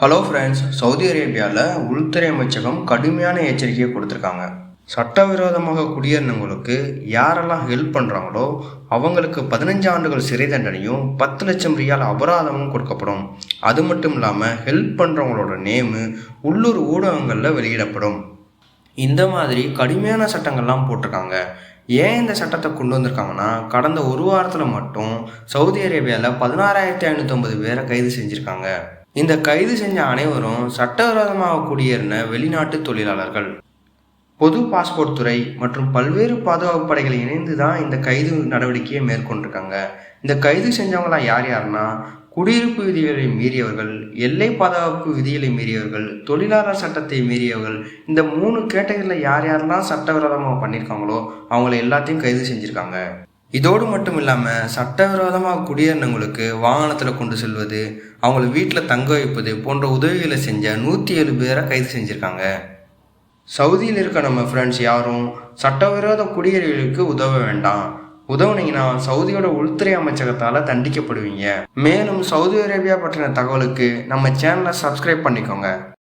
Hello friends Saudi அரேபியாவில் உள்துறை அமைச்சகம் கடுமையான எச்சரிக்கையை கொடுத்துருக்காங்க. சட்டவிரோதமாக குடியேறினவங்களுக்கு யாரெல்லாம் ஹெல்ப் பண்ணுறாங்களோ அவங்களுக்கு பதினஞ்சு ஆண்டுகள் சிறை தண்டனையும் பத்து லட்சம் ரியால் அபராதமும் கொடுக்கப்படும். அது மட்டும் இல்லாமல் ஹெல்ப் பண்ணுறவங்களோட நேமு உள்ளூர் ஊடகங்களில் வெளியிடப்படும். இந்த மாதிரி கடுமையான சட்டங்கள்லாம் போட்டிருக்காங்க. ஏன் இந்த சட்டத்தை கொண்டு வந்திருக்காங்கன்னா கடந்த ஒரு வாரத்தில் மட்டும் சவுதி அரேபியாவில் பதினாறாயிரத்தி ஐநூற்றம்பது பேரை கைது செஞ்சுருக்காங்க. இந்த கைது செஞ்ச அனைவரும் சட்டவிரோதமாக குடியேறின வெளிநாட்டு தொழிலாளர்கள். பொது பாஸ்போர்ட் துறை மற்றும் பல்வேறு பாதுகாப்பு படைகள் இணைந்து தான் இந்த கைது நடவடிக்கையை மேற்கொண்டிருக்காங்க. இந்த கைது செஞ்சவங்களாம் யார் யாருன்னா குடியிருப்பு விதிகளை மீறியவர்கள் எல்லை பாதுகாப்பு விதிகளை மீறியவர்கள் தொழிலாளர் சட்டத்தை மீறியவர்கள் இந்த மூணு கேட்டகரியில் யார் யாரெல்லாம் சட்டவிரோதமாக பண்ணியிருக்காங்களோ அவங்கள எல்லாத்தையும் கைது செஞ்சுருக்காங்க. இதோடு மட்டும் இல்லாமல் சட்டவிரோதமாக குடியேறினவங்களுக்கு வாகனத்தில் கொண்டு செல்வது அவங்கள வீட்டில் தங்க வைப்பது போன்ற உதவிகளை செஞ்ச நூற்றி ஏழு பேரை கைது செஞ்சுருக்காங்க. சவுதியில் இருக்க நம்ம ஃப்ரெண்ட்ஸ் யாரும் சட்டவிரோத குடியேறிகளுக்கு உதவ வேண்டாம். உதவுனீங்கன்னா சவுதியோட உள்துறை அமைச்சகத்தால் தண்டிக்கப்படுவீங்க. மேலும் சவுதி அரேபியா பற்றின தகவலுக்கு நம்ம சேனலை சப்ஸ்கிரைப் பண்ணிக்கோங்க.